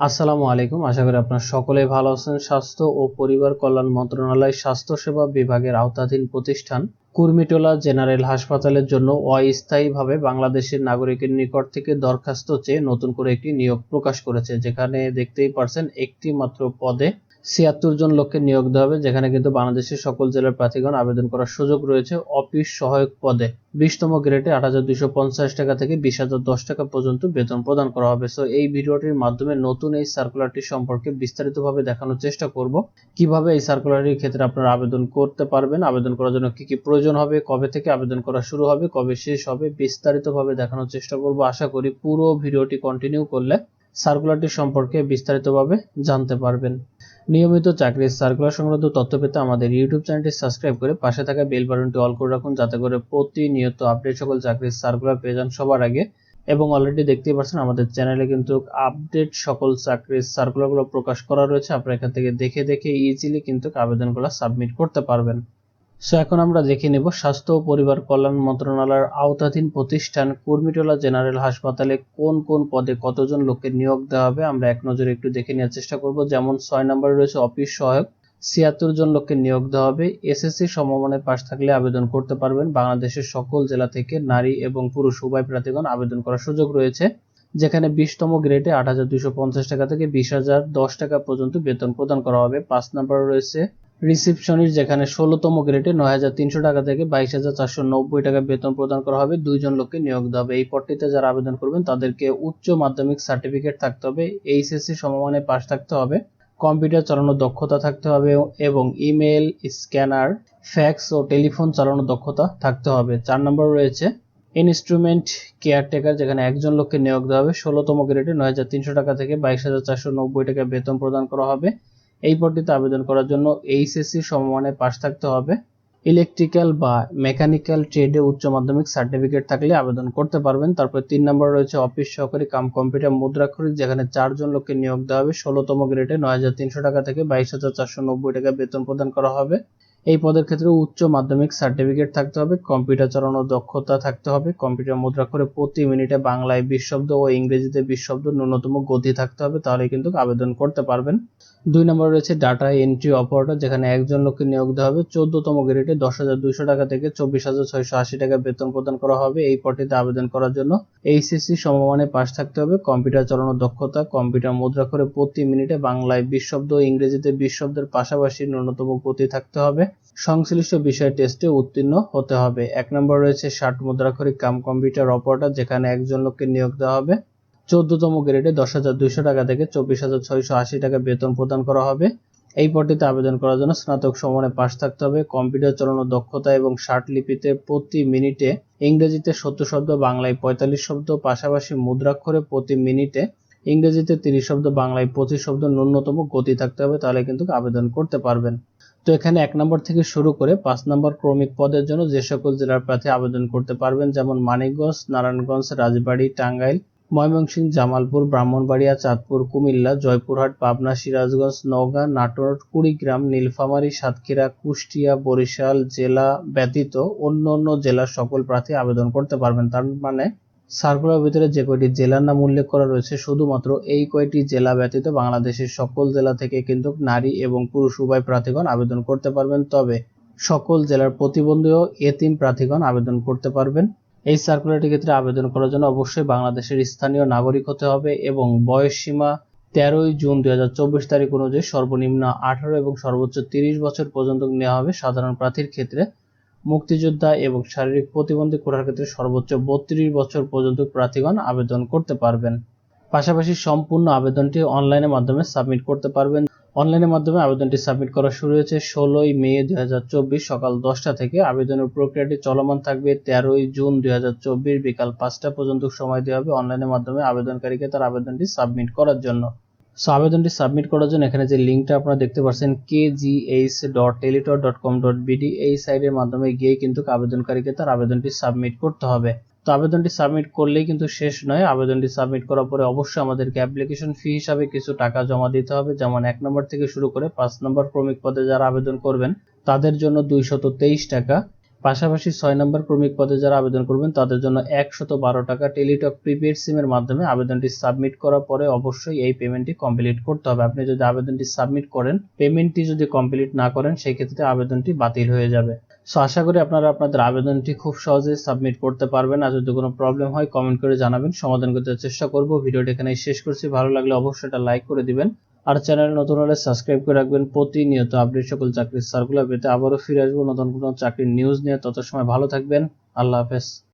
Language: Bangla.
আসসালামু আলাইকুম। আশা করি আপনারা সকলে ভালো আছেন। স্বাস্থ্য ও পরিবার কল্যাণ মন্ত্রণালয় স্বাস্থ্যসেবা বিভাগের আওতাধীন প্রতিষ্ঠান কুর্মিটোলা জেনারেল হাসপাতালের জন্য অস্থায়ীভাবে বাংলাদেশের নাগরিকের নিকট থেকে দরখাস্ত চেয়ে নতুন করে একটি নিয়োগ প্রকাশ করেছে, যেখানে দেখতেই পারছেন একটি মাত্র পদে ছিয়াত্তর জন লোককে নিয়োগ দেওয়া হবে, যেখানে কিন্তু বাংলাদেশের সকল জেলার প্রার্থীগণ আবেদন করার সুযোগ রয়েছে অফিস সহায়ক পদে। বিশতম গ্রেডে আট হাজার দুইশো পঞ্চাশ টাকা থেকে বিশ হাজার দশ টাকা পর্যন্ত বেতন প্রদান করা হবে। সো এই ভিডিওটির মাধ্যমে নতুন এই সার্কুলারটি সম্পর্কে বিস্তারিতভাবে দেখানোর চেষ্টা করব। কীভাবে এই সার্কুলারটির ক্ষেত্রে আপনারা আবেদন করতে পারবেন, আবেদন করার জন্য কি কি প্রয়োজন হবে, কবে থেকে আবেদন করা শুরু হবে, কবে শেষ হবে, বিস্তারিতভাবে দেখানোর চেষ্টা করব। আশা করি পুরো ভিডিওটি কন্টিনিউ করলে সার্কুলারটি সম্পর্কে বিস্তারিতভাবে জানতে পারবেন। নিয়মিত চাকরির সার্কুলার সংক্রান্ত তথ্য পেতে আমাদের ইউটিউব চ্যানেলটি সাবস্ক্রাইব করে পাশে থাকা বেল বাটনটি অল করে রাখুন, যাতে করে প্রতিনিয়ত আপডেট সকল চাকরির সার্কুলার পেয়ে যান সবার আগে। এবং অলরেডি দেখতেই পাচ্ছেন, আমাদের চ্যানেলে কিন্তু আপডেট সকল চাকরির সার্কুলারগুলো প্রকাশ করা রয়েছে। আপনারা এখান থেকে দেখে দেখে ইজিলি কিন্তু আবেদনগুলো সাবমিট করতে পারবেন। সো এখন আমরা দেখে নেব স্বাস্থ্য ও পরিবার কল্যাণ মন্ত্রণালয়ের আওতাধীন প্রতিষ্ঠান কুর্মিটোলা জেনারেল হাসপাতালে কোন কোন পদে কতজন লোকের নিয়োগ দেওয়া হবে, আমরা এক নজরে একটু দেখে নেওয়ার চেষ্টা করব। যেমন ছয় নম্বরে রয়েছে অফিস সহায়ক, ছিয়াত্তর জন লোককে নিয়োগ দেওয়া হবে, এসএসসি সমমানের পাশ থাকলে আবেদন করতে পারবেন। বাংলাদেশের সকল জেলা থেকে নারী এবং পুরুষ উভয় প্রার্থীগণ আবেদন করার সুযোগ রয়েছে, যেখানে বিশতম গ্রেডে আট হাজার দুইশো পঞ্চাশ টাকা থেকে বিশ হাজার দশ টাকা পর্যন্ত বেতন প্রদান করা হবে। পাঁচ নম্বরে রয়েছে রিসিপশনিস্ট, যেখানে ষোলোতম গ্রেডে নয় হাজার তিনশো টাকা থেকে বাইশ হাজার চারশো নব্বই টাকা বেতন প্রদান করা হবে। দুইজন লোককে নিয়োগ দেওয়া হবে। এই পদটিতে যারা আবেদন করবেন, তাদেরকে উচ্চ মাধ্যমিক সার্টিফিকেট থাকতে হবে, এইচএসসি সমমানে পাশ থাকতে হবে, কম্পিউটার চালানোর দক্ষতা থাকতে হবে এবং ইমেল, স্ক্যানার, ফ্যাক্স ও টেলিফোন চালানোর দক্ষতা থাকতে হবে। চার নম্বর রয়েছে, ইনস্ট্রুমেন্ট কেয়ারটেকার, যেখানে একজন লোককে নিয়োগ দেওয়া হবে। ষোলোতম গ্রেডে নয় হাজার তিনশো টাকা থেকে বাইশ হাজার চারশো নব্বই টাকা বেতন প্রদান করা হবে। এই পদটিতে আবেদন করার জন্য এইচএসসি সমমানে পাশ থাকতে হবে। ইলেকট্রিক্যাল বা মেকানিক্যাল ট্রেডে উচ্চ মাধ্যমিক সার্টিফিকেট থাকলে আবেদন করতে পারবেন। তারপর তিন নম্বর রয়েছে অফিস সহকারী কাম কম্পিউটার মুদ্রাক্ষরিক, যেখানে চারজন লোককে নিয়োগ দেওয়া হবে। ষোলোতম গ্রেডে নয় হাজার তিনশো টাকা থেকে বাইশ হাজার চারশো নব্বই টাকা বেতন প্রদান করা হবে। এই পদের ক্ষেত্রে উচ্চ মাধ্যমিক সার্টিফিকেট থাকতে হবে, কম্পিউটার চালানোর দক্ষতা থাকতে হবে, কম্পিউটার মুদ্রাক্ষরে প্রতি মিনিটে বাংলায় বিশ শব্দ ও ইংরেজিতে বিশ শব্দ ন্যূনতম গতি থাকতে হবে, তাহলে কিন্তু আবেদন করতে পারবেন। দুই নম্বর রয়েছে ডাটা এন্ট্রি অপারেটর, যেখানে একজন লোককে নিয়োগ দেওয়া হবে, চোদ্দতম গ্রেডে দশ হাজার দুইশো টাকা থেকে চব্বিশ হাজার ছয়শো আশি টাকা বেতন প্রদান করা হবে এই পদটিতে আবেদন করার জন্য। এইচএসসি সমমানে পাশ থাকতে হবে, কম্পিউটার চালানোর দক্ষতা, কম্পিউটার মুদ্রা করে প্রতি মিনিটে বাংলায় বিশ শব্দ ও ইংরেজিতে বিশ শব্দের পাশাপাশি ন্যূনতম গতি থাকতে হবে। সংশ্লিষ্ট বিষয় টেস্টে উত্তীর্ণ হতে হবে। এক নম্বর রয়েছে ষাট মুদ্রাক্ষরিক কাম কম্পিউটার অপারেটর যেখানে একজন লোককে নিয়োগ দেওয়া হবে। চোদ্দতম গ্রেডে দশ হাজার দুইশো টাকা থেকে চব্বিশ হাজার ছয়শো আশি টাকা বেতন প্রদান করা হবে। এই পদটিতে আবেদন করার জন্য স্নাতক সমানে পাশ থাকতে হবে। কম্পিউটার চালানোর দক্ষতা এবং ষাট লিপিতে প্রতি মিনিটে ইংরেজিতে সত্তর শব্দ, বাংলায় পঁয়তাল্লিশ শব্দ, পাশাপাশি মুদ্রাক্ষরে প্রতি মিনিটে ইংরেজিতে তিরিশ শব্দ, বাংলায় পঁচিশ শব্দ, ন্যূনতম গতি থাকতে হবে। তাহলে কিন্তু আবেদন করতে পারবেন। তো এখানে এক নম্বর থেকে শুরু করে পাঁচ নম্বর ক্রমিক পদের জন্য যে সকল জেলার প্রার্থী আবেদন করতে পারবেন, যেমন মানিকগঞ্জ, নারায়ণগঞ্জ, রাজবাড়ী, টাঙ্গাইল, ময়মনসিংহ, জামালপুর, ব্রাহ্মণবাড়িয়া, চাঁদপুর, কুমিল্লা, জয়পুরহাট, পাবনা, সিরাজগঞ্জ, নওগাঁ, নাটোর, কুড়িগ্রাম, নীলফামারী, সাতক্ষীরা, কুষ্টিয়া, বরিশাল, জেলা ব্যতীত অন্য অন্য জেলার সকল প্রার্থী আবেদন করতে পারবেন। তার মানে সার্কুলার ভিতরে যে কয়টি জেলার নাম উল্লেখ করা রয়েছে, শুধুমাত্র এই কয়টি জেলা ব্যতীত বাংলাদেশের সকল জেলা থেকে কিন্তু নারী এবং পুরুষ উভয় প্রার্থীগণ আবেদন করতে পারবেন। তবে সকল জেলার প্রতিবন্ধী ও এতিম প্রার্থীগণ আবেদন করতে পারবেন। এই সার্কুলারটির ক্ষেত্রে আবেদন করার জন্য অবশ্যই বাংলাদেশের স্থানীয় নাগরিক হতে হবে এবং বয়স সীমা তেরোই জুন দুই হাজার চব্বিশ তারিখ অনুযায়ী সর্বনিম্ন আঠারো এবং সর্বোচ্চ তিরিশ বছর পর্যন্ত নেওয়া হবে সাধারণ প্রার্থীর ক্ষেত্রে। মুক্তিযোদ্ধা এবং শারীরিক প্রতিবন্ধী কোটার ক্ষেত্রে সর্বোচ্চ বত্রিশ বছর পর্যন্ত প্রার্থীগণ আবেদন করতে পারবেন। পাশাপাশি সম্পূর্ণ আবেদনটি অনলাইনের মাধ্যমে সাবমিট করতে পারবেন। অনলাইনের মাধ্যমে আবেদনটি সাবমিট করা শুরু হয়েছে ষোলোই মে দুই হাজার চব্বিশ সকাল দশটা থেকে। আবেদনের প্রক্রিয়াটি চলমান থাকবে তেরোই জুন দুই হাজার চব্বিশ বিকাল পাঁচটা পর্যন্ত। সময় দেওয়া হবে অনলাইনের মাধ্যমে আবেদনকারীকে তার আবেদনটি সাবমিট করার জন্য। সো আবেদনটি সাবমিট করার জন্য এখানে যে লিঙ্কটা আপনারা দেখতে পাচ্ছেন KGH dot teletalk dot com dot BD এই সাইটের মাধ্যমে গিয়ে কিন্তু আবেদনকারীকে তার আবেদনটি সাবমিট করতে হবে। তো আবেদনটি সাবমিট করলেই কিন্তু শেষ নয়। আবেদনটি সাবমিট করার পরে অবশ্যই আমাদেরকে অ্যাপ্লিকেশন ফি হিসাবে কিছু টাকা জমা দিতে হবে। যেমন এক নম্বর থেকে শুরু করে পাঁচ নম্বর ক্রমিক পদে যারা আবেদন করবেন, তাদের জন্য দুইশত টাকা। পাশাপাশি ছয় নম্বর ক্রমিক পদে যারা আবেদন করবেন, তাদের জন্য একশত বারো টাকা টেলিটক প্রিপেড সিমের মাধ্যমে আবেদনটি সাবমিট করার পরে অবশ্যই এই পেমেন্টটি কমপ্লিট করতে হবে। আপনি যদি আবেদনটি সাবমিট করেন, পেমেন্টটি যদি কমপ্লিট না করেন সেই ক্ষেত্রে আবেদনটি বাতিল হয়ে যাবে। সো আশা করি আপনারা আপনাদের আবেদনটি খুব সহজেই সাবমিট করতে পারবেন। আর যদি কোনো প্রবলেম হয়, কমেন্ট করে জানাবেন। সমাধান করতে চেষ্টা করব। ভিডিওটি এখানে শেষ করছি। ভালো লাগলে অবশ্যই এটা লাইক করে দিবেন। আর চ্যানেল নতুন হলে সাবস্ক্রাইব করে রাখবেন। প্রতিনিয়ত আপডেট সকল চাকরির সার্কুলার পেতে আবারও ফিরে আসব নতুন কোনো চাকরির নিউজ নিয়ে। তত সময় ভালো থাকবেন। আল্লাহ হাফেজ।